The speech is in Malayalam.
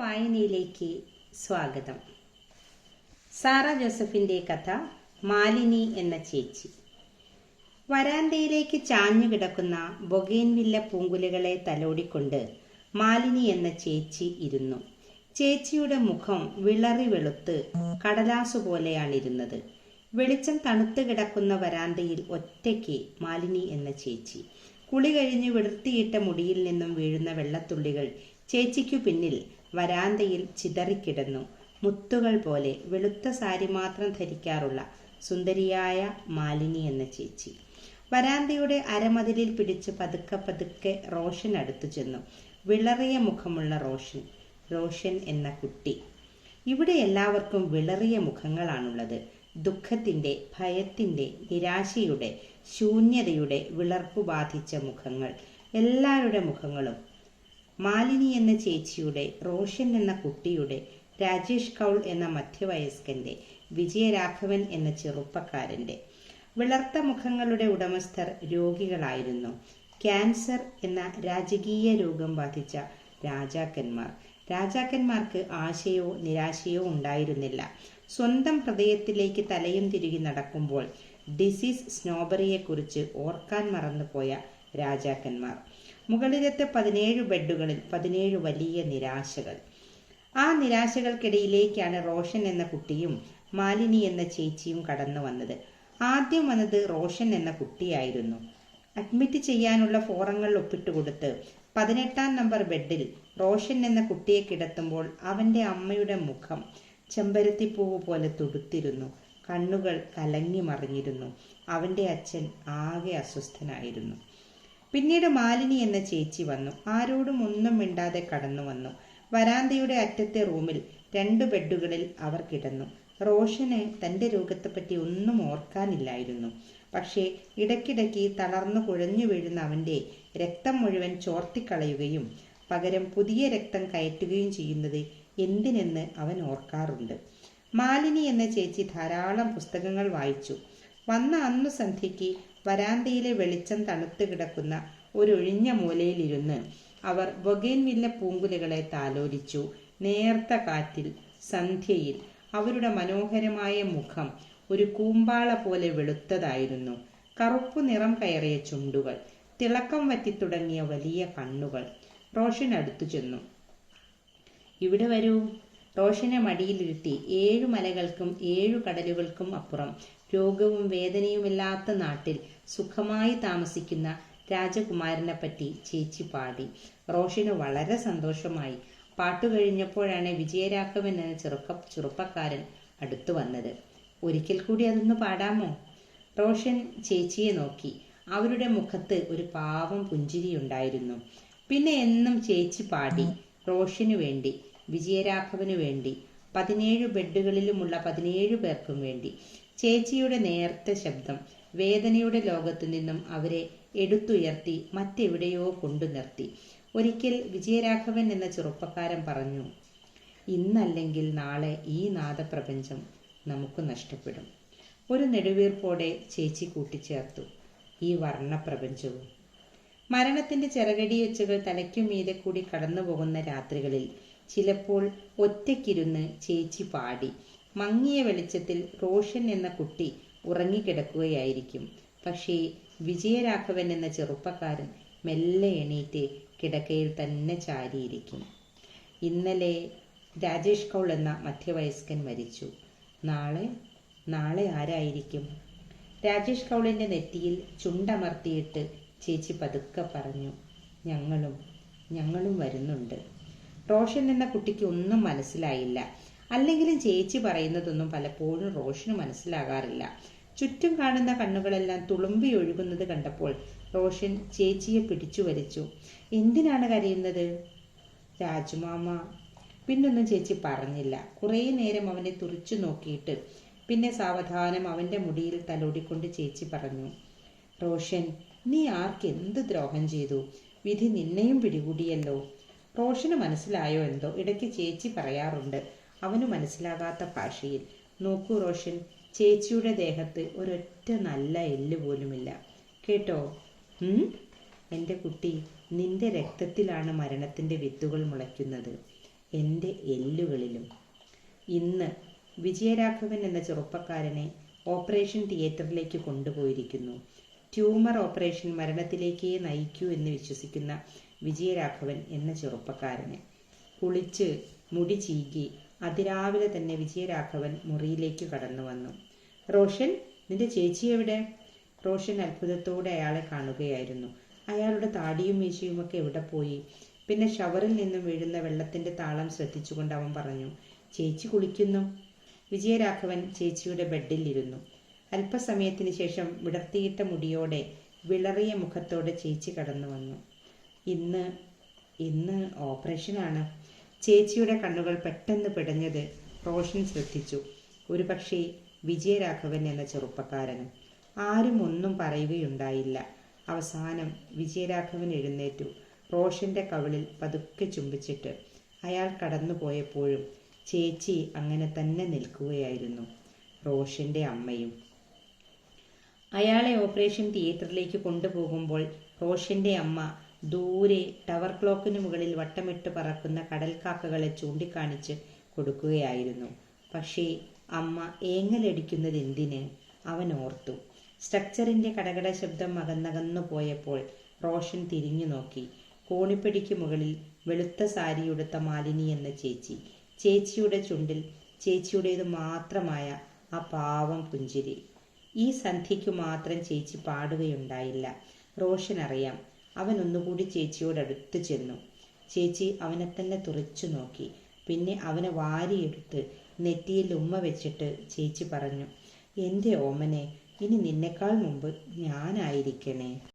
വായനയിലേക്ക് സ്വാഗതം. സാറ ജോസഫിന്റെ കഥ മാലിനി എന്ന ചേച്ചി. വരാന്തയിലേക്ക് ചാഞ്ഞു കിടക്കുന്ന ബൊഗേൻവില്ല പൂങ്കുലകളെ തലോടിക്കൊണ്ട് മാലിനി എന്ന ചേച്ചി ഇരുന്നു. ചേച്ചിയുടെ മുഖം വിളറി വെളുത്ത് കടലാസു പോലെയാണിരുന്നത്. വെളിച്ചം തണുത്ത് കിടക്കുന്ന വരാന്തയിൽ ഒറ്റയ്ക്ക് മാലിനി എന്ന ചേച്ചി. കുളി കഴിഞ്ഞ് വിടർത്തിയിട്ട മുടിയിൽ നിന്നും വീഴുന്ന വെള്ളത്തുള്ളികൾ ചേച്ചിക്കു പിന്നിൽ വരാന്തയിൽ ചിതറിക്കിടന്നു. മുത്തുകൾ പോലെ വെളുത്ത സാരി മാത്രം ധരിക്കാറുള്ള സുന്ദരിയായ മാലിനി എന്ന ചേച്ചി. വരാന്തയുടെ അരമതിലിൽ പിടിച്ച് പതുക്കെ പതുക്കെ റോഷൻ അടുത്തു ചെന്നു. വിളറിയ മുഖമുള്ള റോഷൻ റോഷൻ എന്ന കുട്ടി. ഇവിടെ എല്ലാവർക്കും വിളറിയ മുഖങ്ങളാണുള്ളത്. ദുഃഖത്തിന്റെ ഭയത്തിന്റെ നിരാശയുടെ ശൂന്യതയുടെ വിളർപ്പ് ബാധിച്ച മുഖങ്ങൾ. എല്ലാവരുടെ മുഖങ്ങളും മാലിനി എന്ന ചേച്ചിയുടെ റോഷൻ എന്ന കുട്ടിയുടെ രാജേഷ് കൗൾ എന്ന മധ്യവയസ്കന്റെ വിജയരാഘവൻ എന്ന ചെറുപ്പക്കാരന്റെ. വിളർത്ത മുഖങ്ങളുടെ ഉടമസ്ഥർ രോഗികളായിരുന്നു. ക്യാൻസർ എന്ന രാജകീയ രോഗം ബാധിച്ച രാജാക്കന്മാർ. രാജാക്കന്മാർക്ക് ആശയോ നിരാശയോ ഉണ്ടായിരുന്നില്ല. സ്വന്തം ഹൃദയത്തിലേക്ക് തലയും തിരികെ നടക്കുമ്പോൾ ഡിസീസ് സ്നോബറിയെക്കുറിച്ച് ഓർക്കാൻ മറന്നുപോയ രാജാക്കന്മാർ. മുകളിലത്തെ പതിനേഴ് ബെഡുകളിൽ പതിനേഴ് വലിയ നിരാശകൾ. ആ നിരാശകൾക്കിടയിലേക്കാണ് റോഷൻ എന്ന കുട്ടിയും മാലിനി എന്ന ചേച്ചിയും കടന്നു വന്നത്. ആദ്യം വന്നത് റോഷൻ എന്ന കുട്ടിയായിരുന്നു. അഡ്മിറ്റ് ചെയ്യാനുള്ള ഫോറങ്ങൾ ഒപ്പിട്ട് കൊടുത്ത് പതിനെട്ടാം നമ്പർ ബെഡിൽ റോഷൻ എന്ന കുട്ടിയെ കിടത്തുമ്പോൾ അവന്റെ അമ്മയുടെ മുഖം ചെമ്പരത്തിപ്പൂവ് പോലെ തുടുത്തിരുന്നു. കണ്ണുകൾ കലങ്ങി മറിഞ്ഞിരുന്നു. അവന്റെ അച്ഛൻ ആകെ അസ്വസ്ഥനായിരുന്നു. പിന്നീട് മാലിനി എന്ന ചേച്ചി വന്നു. ആരോടും ഒന്നും മിണ്ടാതെ കടന്നു വന്നു. വരാന്തയുടെ അറ്റത്തെ റൂമിൽ രണ്ട് ബെഡുകളിൽ അവർ കിടന്നു. റോഷന് തന്റെ രോഗത്തെപ്പറ്റി ഒന്നും ഓർക്കാനില്ലായിരുന്നു. പക്ഷേ ഇടയ്ക്കിടയ്ക്ക് തളർന്നു കുഴഞ്ഞു വീഴുന്ന അവന്റെ രക്തം മുഴുവൻ ചോർത്തിക്കളയുകയും പകരം പുതിയ രക്തം കയറ്റുകയും ചെയ്യുന്നത് എന്തിനെന്ന് അവൻ ഓർക്കാറുണ്ട്. മാലിനി എന്ന ചേച്ചി ധാരാളം പുസ്തകങ്ങൾ വായിച്ചു. വന്ന അന്നു സന്ധ്യയ്ക്ക് വരാന്തയിലെ വെളിച്ചം തണുത്തു കിടക്കുന്ന ഒരൊഴിഞ്ഞ മൂലയിലിരുന്ന് അവർ ബൊഗേൻവില്ല പൂങ്കുലകളെ താലോലിച്ചു. നേർത്ത കാറ്റിൽ സന്ധ്യയിൽ അവരുടെ മനോഹരമായ മുഖം ഒരു കൂമ്പാള പോലെ വെളുത്തതായിരുന്നു. കറുപ്പു നിറം കയറിയ ചുണ്ടുകൾ തിളക്കം വറ്റിത്തുടങ്ങിയ വലിയ കണ്ണുകൾ റോഷൻ അടുത്തു ചെന്നു. ഇവിടെ വരൂ. റോഷനെ മടിയിലിരുത്തി ഏഴു മലകൾക്കും ഏഴു കടലുകൾക്കും അപ്പുറം. രോഗവും വേദനയുമില്ലാത്ത നാട്ടിൽ സുഖമായി താമസിക്കുന്ന രാജകുമാരനെ പറ്റി ചേച്ചി പാടി. റോഷന് വളരെ സന്തോഷമായി. പാട്ടു കഴിഞ്ഞപ്പോഴാണ് വിജയരാഘവൻ എന്ന ചെറുക്ക ചെറുപ്പക്കാരൻ അടുത്തു വന്നത്. ഒരിക്കൽ കൂടി അതൊന്ന് പാടാമോ? റോഷൻ ചേച്ചിയെ നോക്കി. അവരുടെ മുഖത്ത് ഒരു പാവം പുഞ്ചിരിയുണ്ടായിരുന്നു. പിന്നെ എന്നും ചേച്ചി പാടി റോഷനു വേണ്ടി വിജയരാഘവനു വേണ്ടി പതിനേഴ് ബെഡുകളിലുമുള്ള പതിനേഴ് പേർക്കും വേണ്ടി. ചേച്ചിയുടെ നേർത്ത ശബ്ദം വേദനയുടെ ലോകത്തു നിന്നും അവരെ എടുത്തുയർത്തി മറ്റെവിടെയോ കൊണ്ടു നിർത്തി. ഒരിക്കൽ വിജയരാഘവൻ എന്ന ചെറുപ്പക്കാരൻ പറഞ്ഞു ഇന്നല്ലെങ്കിൽ നാളെ ഈ നാദപ്രപഞ്ചം നമുക്ക് നഷ്ടപ്പെടും ഒരു നെടുവീർപ്പോടെ ചേച്ചി കൂട്ടിച്ചേർത്തു ഈ വർണപ്രപഞ്ചവും. മരണത്തിന്റെ ചിറകടിയൊച്ചകൾ തലയ്ക്കുമീതെ കൂടി കടന്നുപോകുന്ന രാത്രികളിൽ ചിലപ്പോൾ ഒറ്റയ്ക്കിരുന്ന് ചേച്ചി പാടി. മങ്ങിയ വെളിച്ചത്തിൽ റോഷൻ എന്ന കുട്ടി ഉറങ്ങിക്കിടക്കുകയായിരിക്കും. പക്ഷേ വിജയരാഘവൻ എന്ന ചെറുപ്പക്കാരൻ മെല്ലെ എണീറ്റ് കിടക്കയിൽ തന്നെ ചാരിയിരിക്കും. ഇന്നലെ രാജേഷ് കൗൾ എന്ന മധ്യവയസ്കൻ മരിച്ചു. നാളെ? നാളെ ആരായിരിക്കും? രാജേഷ് കൗളിന്റെ നെറ്റിയിൽ ചുണ്ടമർത്തിയിട്ട് ചേച്ചി പതുക്കെ പറഞ്ഞു ഞങ്ങളും ഞങ്ങളും വരുന്നുണ്ട്. റോഷൻ എന്ന കുട്ടിക്ക് ഒന്നും മനസ്സിലായില്ല. അല്ലെങ്കിലും ചേച്ചി പറയുന്നതൊന്നും പലപ്പോഴും റോഷന് മനസ്സിലാകാറില്ല. ചുറ്റും കാണുന്ന കണ്ണുകളെല്ലാം തുളുമ്പി ഒഴുകുന്നത് കണ്ടപ്പോൾ റോഷൻ ചേച്ചിയെ പിടിച്ചു വലിച്ചു. എന്തിനാണ് കരയുന്നത്? രാജുമാമ. പിന്നൊന്നും ചേച്ചി പറഞ്ഞില്ല. കുറേ നേരം അവനെ തുറിച്ചു നോക്കിയിട്ട് പിന്നെ സാവധാനം അവന്റെ മുടിയിൽ തലോടിക്കൊണ്ട് ചേച്ചി പറഞ്ഞു റോഷൻ നീ ആർക്ക് എന്ത് ദ്രോഹം ചെയ്തു? വിധി നിന്നെയും പിടികൂടിയല്ലോ. റോഷന് മനസ്സിലായോ എന്തോ? ഇടയ്ക്ക് ചേച്ചി പറയാറുണ്ട്. അവന് മനസ്സിലാകാത്ത ഭാഷയിൽ. നോക്കൂ റോഷൻ ചേച്ചിയുടെ ദേഹത്ത് ഒരൊറ്റ നല്ല എല്ല് പോലുമില്ല. കേട്ടോ? എന്റെ കുട്ടി നിന്റെ രക്തത്തിലാണ് മരണത്തിന്റെ വിത്തുകൾ മുളയ്ക്കുന്നത്. എന്റെ എല്ലുകളിലും. ഇന്ന് വിജയരാഘവൻ എന്ന ചെറുപ്പക്കാരനെ ഓപ്പറേഷൻ തിയേറ്ററിലേക്ക് കൊണ്ടുപോയിരിക്കുന്നു. ട്യൂമർ ഓപ്പറേഷൻ മരണത്തിലേക്കേ നയിക്കൂ എന്ന് വിശ്വസിക്കുന്ന വിജയരാഘവൻ എന്ന ചെറുപ്പക്കാരന്. കുളിച്ച് മുടി ചീകി അതിരാവിലെ തന്നെ വിജയരാഘവൻ മുറിയിലേക്ക് കടന്നു വന്നു. റോഷൻ നിന്റെ ചേച്ചി എവിടെ? റോഷൻ അത്ഭുതത്തോടെ അയാളെ കാണുകയായിരുന്നു. അയാളുടെ താടിയും മീശയുമൊക്കെ എവിടെ പോയി? പിന്നെ ഷവറിൽ നിന്നും വീഴുന്ന വെള്ളത്തിന്റെ താളം ശ്രദ്ധിച്ചുകൊണ്ട് അവൻ പറഞ്ഞു ചേച്ചി കുളിക്കുന്നു. വിജയരാഘവൻ ചേച്ചിയുടെ ബെഡിൽ ഇരുന്നു. അല്പസമയത്തിന് ശേഷം വിടർത്തിയിട്ട മുടിയോടെ വിളറിയ മുഖത്തോടെ ചേച്ചി കടന്നു വന്നു. ഇന്ന് ഇന്ന് ഓപ്പറേഷനാണ്. ചേച്ചിയുടെ കണ്ണുകൾ പെട്ടെന്ന് പിടഞ്ഞത് റോഷൻ ശ്രദ്ധിച്ചു. ഒരുപക്ഷെ വിജയരാഘവൻ എന്ന ചെറുപ്പക്കാരന് ആരും ഒന്നും പറയുകയുണ്ടായില്ല. അവസാനം വിജയരാഘവൻ എഴുന്നേറ്റു. റോഷന്റെ കവിളിൽ പതുക്കെ ചുംബിച്ചിട്ട് അയാൾ കടന്നുപോയപ്പോഴും ചേച്ചി അങ്ങനെ തന്നെ നിൽക്കുകയായിരുന്നു. റോഷന്റെ അമ്മയും അയാളെ ഓപ്പറേഷൻ തിയേറ്ററിലേക്ക് കൊണ്ടുപോകുമ്പോൾ റോഷന്റെ അമ്മ ദൂരെ ടവർ ക്ലോക്കിന് മുകളിൽ വട്ടമിട്ട് പറക്കുന്ന കടൽക്കാക്കകളെ ചൂണ്ടിക്കാണിച്ച് കൊടുക്കുകയായിരുന്നു. പക്ഷേ അമ്മ ഏങ്ങലടിക്കുന്നത് എന്തിന് അവൻ ഓർത്തു സ്ട്രക്ചറിന്റെ കടകട ശബ്ദം അകന്നകന്നു പോയപ്പോൾ റോഷൻ തിരിഞ്ഞു നോക്കി. കോണിപ്പടിക്ക് മുകളിൽ വെളുത്ത സാരിയുടുത്ത മാലിനി എന്ന ചേച്ചി. ചേച്ചിയുടെ ചുണ്ടിൽ ചേച്ചിയുടേത് മാത്രമായ ആ പാവം പുഞ്ചിരി. ഈ സന്ധ്യയ്ക്കു മാത്രം ചേച്ചി പാടുകയുണ്ടായില്ല. റോഷൻ അറിയാം അവൻ ഒന്നുകൂടി ചേച്ചിയോട് അടുത്തു ചെന്നു. ചേച്ചി അവനെ തന്നെ തുറച്ചു നോക്കി. പിന്നെ അവനെ വാരിയെടുത്ത് നെറ്റിയിൽ ഉമ്മ വെച്ചിട്ട് ചേച്ചി പറഞ്ഞു എന്റെ ഓമനെ ഇനി നിന്നെക്കാൾ മുമ്പ് ഞാനായിരിക്കണേ.